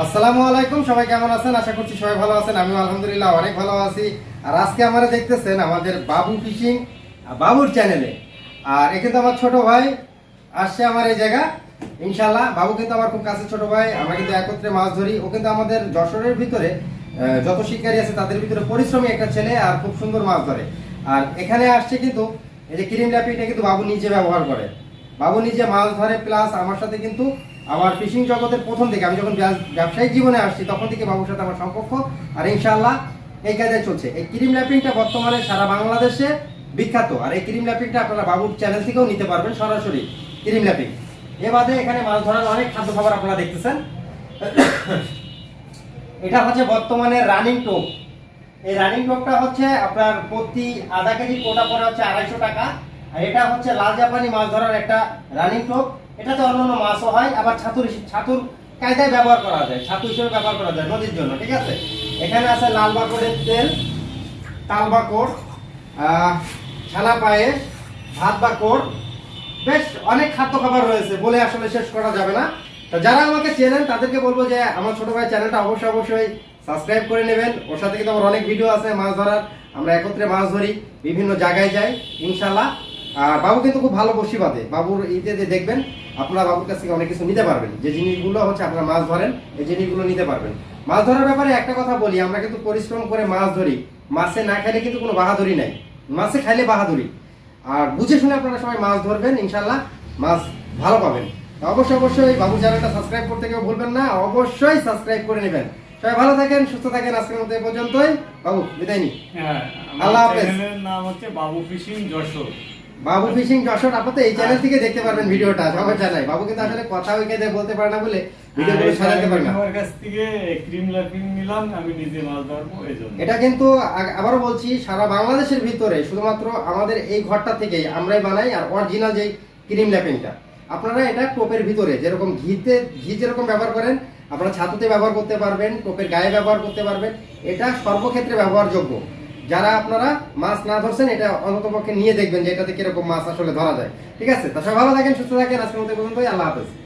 আসসালামু আলাইকুম, সবাই কেমন আছেন? আশা করছি সবাই ভালো আছেন। আমিও আলহামদুলিল্লাহ অনেক ভালো আছি। আর আজকে আমরা দেখতেছেন আমাদের বাবু ফিশিং বাবুর চ্যানেলে আর এ কিন্তু আমার ছোট ভাই আসছে আমার এই জায়গা। ইনশাল্লাহ বাবু কিন্তু আমার খুব কাছে ছোট ভাই। আমরা কিন্তু একত্রে মাছ ধরি। ও কিন্তু আমাদের যশোরের ভিতরে যত শিকারী আছে তাদের ভিতরে পরিশ্রমী একটা ছেলে আর খুব সুন্দর মাছ ধরে। আর এখানে আসছে কিন্তু, এই যে ক্রিম ল্যাপিটা কিন্তু বাবু নিজে ব্যবহার করে। বাবু নিজে মাছ ধরে, প্লাস আমার সাথে কিন্তু আমার ফিশিং জগতের প্রথম থেকে আমি যখন ব্যবসায়িক জীবনে আসছি, তখন থেকে বাবুর সাথে আমার সম্পর্ক। আর ইনশাল্লাহ এই কাজে চলছে। এই ক্রিম ল্যাপিংটা বর্তমানে সারা বাংলাদেশে বিখ্যাত। আর এই ক্রিম ল্যাপিংটা আপনারা বাবুর চ্যানেল থেকেও নিতে পারবেন সরাসরি ক্রিম ল্যাপিং এ বাদে এখানে মাছ ধরার অনেক খাদ্য খাবার আপনারা দেখতেছেন। এটা হচ্ছে বর্তমানে রানিং টোপ এই রানিং টোপটা হচ্ছে আপনার প্রতি আধা কেজি কোটা পড়ে হচ্ছে আড়াইশো টাকা। আর এটা হচ্ছে লাল জাপানি মাছ ধরার একটা রানিং টোপ এটাতে অন্যান্য মাছও হয়, আবার ছাতুর ছাতুর কায়দায় ব্যবহার করা যায়, ছাতু হিসেবে ব্যবহার করা যায় নদীর জন্য, ঠিক আছে? এখানে আছে লাল বাকড়ের তেল তাল বাকড় ছানা পায়েস ভাত বাকড় বেশ, অনেক খাদ্য খাবার রয়েছে, বলে আসলে শেষ করা যাবে না। তো যারা আমাকে চেনেন, তাদেরকে বলব যে আমার ছোট ভাই চ্যানেলটা অবশ্যই অবশ্যই সাবস্ক্রাইব করে নেবেন। ওর সাথে কিন্তু আমার অনেক ভিডিও আছে, মাছ ধরার। আমরা একত্রে মাছ ধরি, বিভিন্ন জায়গায় যাই ইনশাল্লাহ আর বাবু কিন্তু খুব ভালো বসি বাঁধে। বাবুর যে দেখবেন আপনারা বাবুর কাছ থেকে অনেক কিছু নিতে পারবেন। যে জিনিসগুলো হচ্ছে আপনারা মাছ ধরেন এই জিনিসগুলো নিতে পারবেন। মাছ ধরার ব্যাপারে একটা কথা বলি আমরা কিন্তু পরিশ্রম করে মাছ ধরি। মাছে না খাইলে কিন্তু কোনো বাহাদুরি নাই। মাছে খাইলে বাহাদুরি। আর বুঝে শুনে আপনারা সবাই মাছ ধরবেন ইনশাল্লাহ মাছ ভালো পাবেন। অবশ্যই অবশ্যই বাবু চ্যানেলটা সাবস্ক্রাইব করতে কেউ ভুলবেন না অবশ্যই সাবস্ক্রাইব করে নেবেন। সবাই ভালো থাকেন সুস্থ থাকেন আজকের মতো এই পর্যন্তই। বাবু বিদায় নি হ্যাঁ আল্লাহ হাফেজ। নাম হচ্ছে বাবু ফিশিং যশোর। বাবু ফিশিং যশোর আপাতত এই চ্যানেল থেকে দেখতে পারবেন ভিডিওটা সবাই জানাই বাবু কিন্তু আসলে কথা ওইখানে বলতে পারে না বলে ভিডিওগুলো হ্যাঁ, সাজাতে পারে না। আমার কাছ থেকে ক্রিম লার্পিং নিলাম আমি নিজে মাছ ধরবো এই জন্য। এটা কিন্তু আবারও বলছি সারা বাংলাদেশের ভিতরে শুধুমাত্র আমাদের এই ঘরটা থেকেই আমরাই বানাই আর অরিজিনাল যে ক্রিম ল্যাপিংটা আপনারা এটা টোপের ভিতরে যেরকম ঘিতে ঘি যেরকম ব্যবহার করেন আপনারা ছাতুতে ব্যবহার করতে পারবেন টোপের গায়ে ব্যবহার করতে পারবেন এটা সর্বক্ষেত্রে ব্যবহারযোগ্য। যারা আপনারা মাছ না ধরছেন, এটা অন্তত পক্ষে নিয়ে দেখবেন যে এটাতে কীরকম মাছ আসলে ধরা যায়। ঠিক আছে? তা সবাই ভালো থাকেন, সুস্থ থাকেন, আজকের মতো পর্যন্ত আল্লাহ হাফেজ।